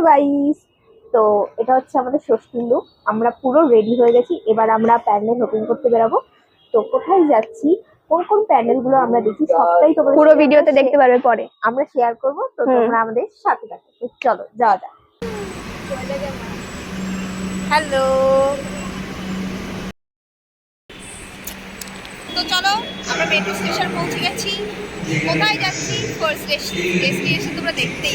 Guys. তো এটা হচ্ছে আমাদের ষষ্ঠীর লুক আমরা পুরো রেডি হয়ে গেছি। এবার আমরা প্যান্ডেল ওপেন করতে বেরাবো। তো কোথায় যাচ্ছি? কোন কোন প্যান্ডেলগুলো আমরা দেখি? সবটাই তোমাদের পুরো ভিডিওতে দেখতে share- পারবে পরে। আমরা শেয়ার করব। তো তোমরা আমাদের সাথে থাকো। চলো যাওয়া যাক। হ্যালো। তো চলো আমরা মেট্রো স্টেশন পৌঁছে গেছি। কোথায় যাচ্ছি? ফার্স্ট ডেস্টিনেশন তোমরা দেখতেই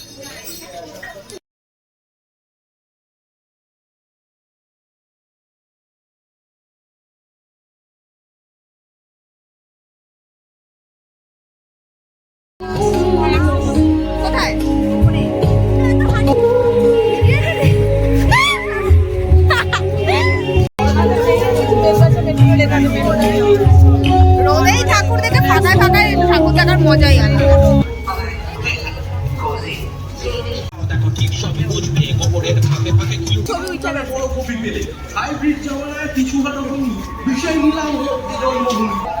রোদেই ঠাকুর দেখে ফাঁকায় ফাঁকায় ঠাকুর দেখার মজাই আলাদা। বিষয় নিলাম জন্মভূমি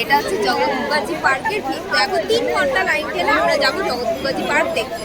এটা হচ্ছে জগৎ মুখার্জি পার্কের ঠিক দেখো তিন ঘণ্টা লাইন ঠেলে আমরা যাব জগৎ মুখার্জি পার্ক দেখতে।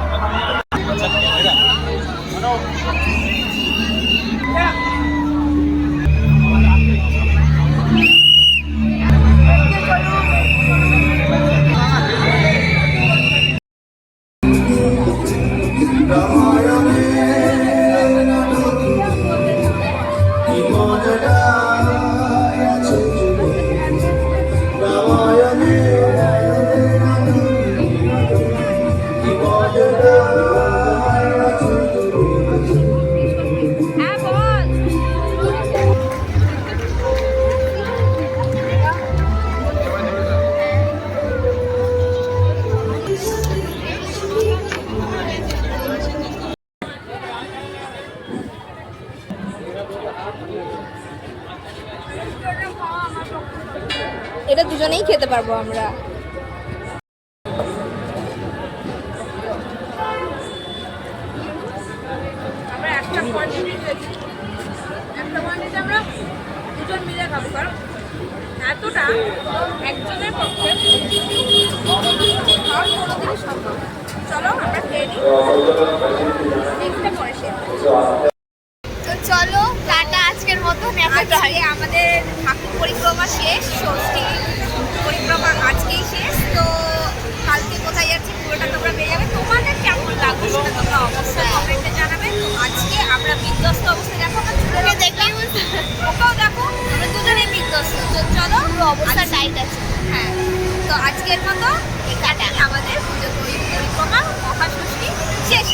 এটা দুজনেই খেতে পারব আমরা। আমরা একটা কোয়ান্টিটি আমরা দুজন মিলে খাব এতটা একজনের পক্ষে সম্ভব চলো আমরা খেয়ে নিই। পরে তো চলো মতন এতটাই আমাদের ঠাকুর পরিক্রমা শেষ ষষ্ঠী পরিক্রমা আজকেই শেষ তো কালকে কোথায় যাচ্ছি পুরোটা তোমরা পেয়ে যাবে। তোমাদের কেমন লাগবে সেটা তোমরা অবশ্যই কমেন্টে জানাবে। তো আজকে আমরা বিধ্বস্ত অবস্থায় দেখো না চুলে দেখলাম ওকেও দেখো আমরা দুজনে বিধ্বস্ত। তো চলো অবস্থা টাইট আছে। হ্যাঁ তো আজকের মতো এখানে আমাদের পুজো পরিক্রমা মহাষষ্ঠী শেষ